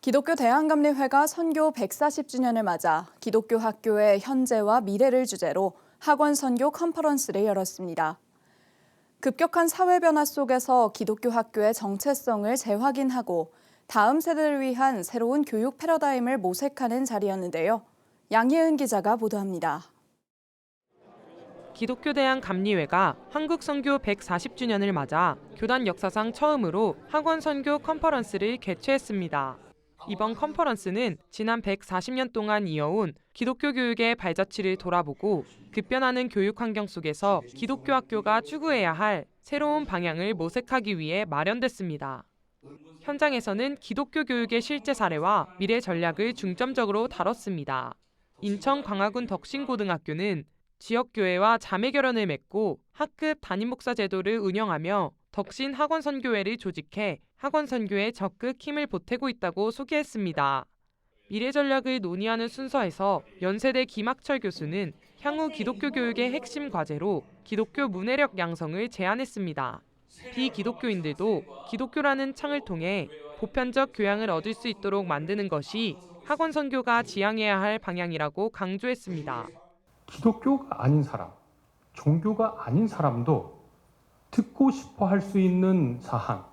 기독교 대한감리회가 선교 140주년을 맞아 기독교 학교의 현재와 미래를 주제로 학원 선교 컨퍼런스를 열었습니다. 급격한 사회 변화 속에서 기독교 학교의 정체성을 재확인하고 다음 세대를 위한 새로운 교육 패러다임을 모색하는 자리였는데요. 양예은 기자가 보도합니다. 기독교 대한 감리회가 한국 선교 140주년을 맞아 교단 역사상 처음으로 학원 선교 컨퍼런스를 개최했습니다. 이번 컨퍼런스는 지난 140년 동안 이어온 기독교 교육의 발자취를 돌아보고 급변하는 교육 환경 속에서 기독교 학교가 추구해야 할 새로운 방향을 모색하기 위해 마련됐습니다. 현장에서는 기독교 교육의 실제 사례와 미래 전략을 중점적으로 다뤘습니다. 인천 광화군 덕신고등학교는 지역교회와 자매결연을 맺고 학급 담임 목사 제도를 운영하며 덕신 학원 선교회를 조직해 학원 선교에 적극 힘을 보태고 있다고 소개했습니다. 미래 전략을 논의하는 순서에서 연세대 김학철 교수는 향후 기독교 교육의 핵심 과제로 기독교 문해력 양성을 제안했습니다. 비기독교인들도 기독교라는 창을 통해 보편적 교양을 얻을 수 있도록 만드는 것이 학원 선교가 지향해야 할 방향이라고 강조했습니다. 기독교가 아닌 사람, 종교가 아닌 사람도 듣고 싶어 할 수 있는 사항,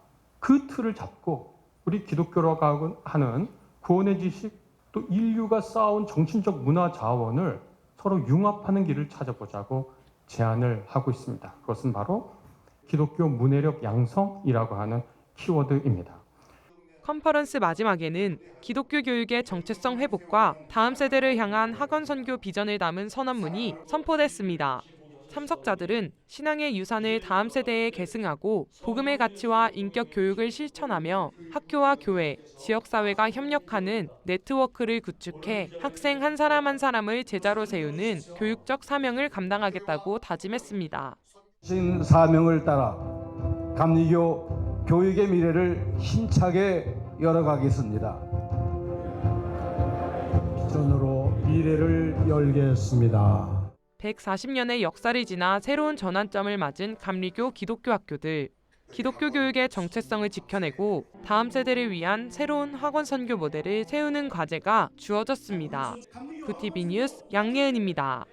그 틀을 잡고 우리 기독교라고 하는 구원의 지식, 또 인류가 쌓아온 정신적 문화 자원을 서로 융합하는 길을 찾아보자고 제안을 하고 있습니다. 그것은 바로 기독교 문해력 양성이라고 하는 키워드입니다. 컨퍼런스 마지막에는 기독교 교육의 정체성 회복과 다음 세대를 향한 학원 선교 비전을 담은 선언문이 선포됐습니다. 참석자들은 신앙의 유산을 다음 세대에 계승하고 복음의 가치와 인격 교육을 실천하며 학교와 교회, 지역 사회가 협력하는 네트워크를 구축해 학생 한 사람 한 사람을 제자로 세우는 교육적 사명을 감당하겠다고 다짐했습니다. 신 사명을 따라 감리교 교육의 미래를 힘차게 열어가겠습니다. 비전으로 미래를 열겠습니다. 140년의 역사를 지나 새로운 전환점을 맞은 감리교 기독교 학교들. 기독교 교육의 정체성을 지켜내고 다음 세대를 위한 새로운 학원 선교 모델을 세우는 과제가 주어졌습니다. 구티비 뉴스 양예은입니다.